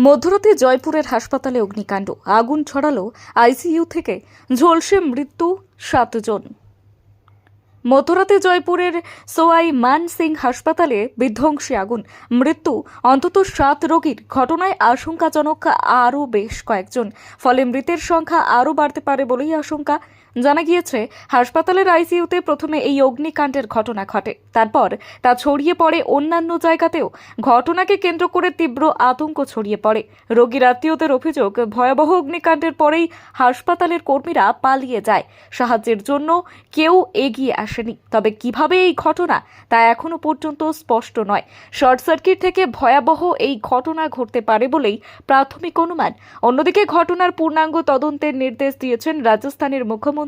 মধ্যরাতে জয়পুরের হাসপাতালে অগ্নিকাণ্ড। আগুন ছড়ালো আইসিইউ থেকে। ঝলসে মৃত্যু সাতজন। মধ্যরাতে জয়পুরের সোয়াই মান সিং হাসপাতালে বিধ্বংসী আগুন। মৃত্যু অন্তত সাত রোগীর। ঘটনায় আশঙ্কাজনক আরও বেশ কয়েকজন। ফলে মৃতের সংখ্যা আরও বাড়তে পারে বলেই আশঙ্কা জানা গিয়েছে, হাসপাতালের আইসিইউতে প্রথমে এই অগ্নিকাণ্ডের ঘটনা ঘটে। তারপর তা ছড়িয়ে পড়ে অন্যান্য জায়গাতেও। ঘটনাকে কেন্দ্র করে তীব্র আতঙ্ক ছড়িয়ে পড়ে। রোগীর আত্মীয়দের অভিযোগ, ভয়াবহ অগ্নিকাণ্ডের পরেই হাসপাতালের কর্মীরা পালিয়ে যায়। সাহায্যের জন্য কেউ এগিয়ে আসেনি। তবে কীভাবে এই ঘটনা, তা এখনও পর্যন্ত স্পষ্ট নয়। শর্ট সার্কিট থেকে ভয়াবহ এই ঘটনা ঘটতে পারে বলেই প্রাথমিক অনুমান। অন্যদিকে ঘটনার পূর্ণাঙ্গ তদন্তের নির্দেশ দিয়েছেন রাজস্থানের মুখ্যমন্ত্রী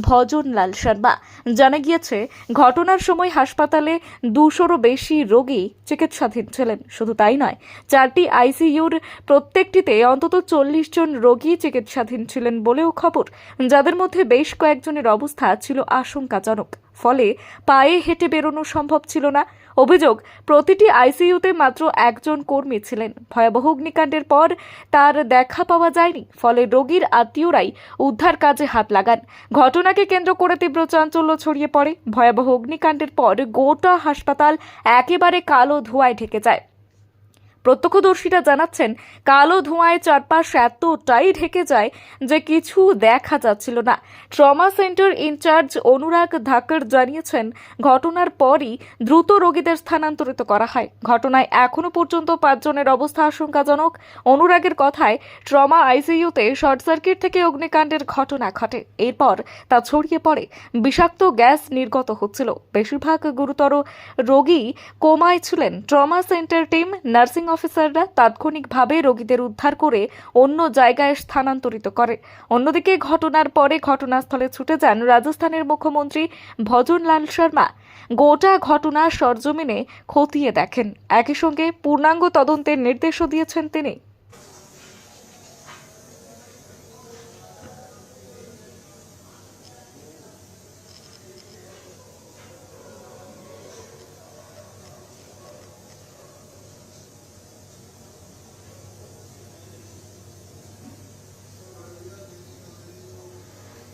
ভজনলাল শর্মা। জানা গিয়েছে, ঘটনার সময় হাসপাতালে দুশোরও বেশি রোগী চিকিৎসাধীন ছিলেন। শুধু তাই নয়, চারটি আইসিইউর প্রত্যেকটিতে অন্তত চল্লিশ জন রোগী চিকিৎসাধীন ছিলেন বলেও খবর, যাদের মধ্যে বেশ কয়েকজনের অবস্থা ছিল আশঙ্কাজনক। ফলে পায়ে হেঁটে বেরোনো সম্ভব ছিল না। অভিযোগ, প্রতিটি আইসিইউতে মাত্র একজন কর্মী ছিলেন। ভয়াবহ অগ্নিকাণ্ডের পর তার দেখা পাওয়া যায়নি, ফলে রোগীর আত্মীয়রাই উদ্ধার কাজে হাত লাগান। ঘটনাকে কেন্দ্র করে তীব্র চাঞ্চল্য ছড়িয়ে পড়ে। ভয়াবহ অগ্নিকাণ্ডের পর গোটা হাসপাতাল একেবারে কালো ধোঁয়ায় ঢেকে যায়। প্রত্যক্ষদর্শীরা জানাচ্ছেন, কালো ধোঁয়ায় চারপাশ এতটাই ঢেকে যায় যে কিছু দেখা যাচ্ছিল না। Trauma centre incharge Anurag Dhakar জানিয়েছেন, ঘটনার পরই দ্রুত রোগীদের স্থানান্তরিত করা হয়। ঘটনায় এখনও পর্যন্ত পাঁচজনের অবস্থা আশঙ্কাজনক। অনুরাগের কথায়, ট্রমা আইসিইউতে শর্ট সার্কিট থেকে অগ্নিকাণ্ডের ঘটনা ঘটে। এরপর তা ছড়িয়ে পড়ে। বিষাক্ত গ্যাস নির্গত হচ্ছিল। বেশিরভাগ গুরুতর রোগী কোমায় ছিলেন। ট্রমা সেন্টার টিম নার্সিং অফিসাররা তাৎক্ষণিকভাবে রোগীদের উদ্ধার করে অন্য জায়গায় স্থানান্তরিত করে। অন্যদিকে ঘটনার পরে ঘটনাস্থলে ছুটে যান রাজস্থানের মুখ্যমন্ত্রী ভজনলাল শর্মা। গোটা ঘটনা সরজমিনে খতিয়ে দেখেন। একই সঙ্গে পূর্ণাঙ্গ তদন্তের নির্দেশও দিয়েছেন তিনি।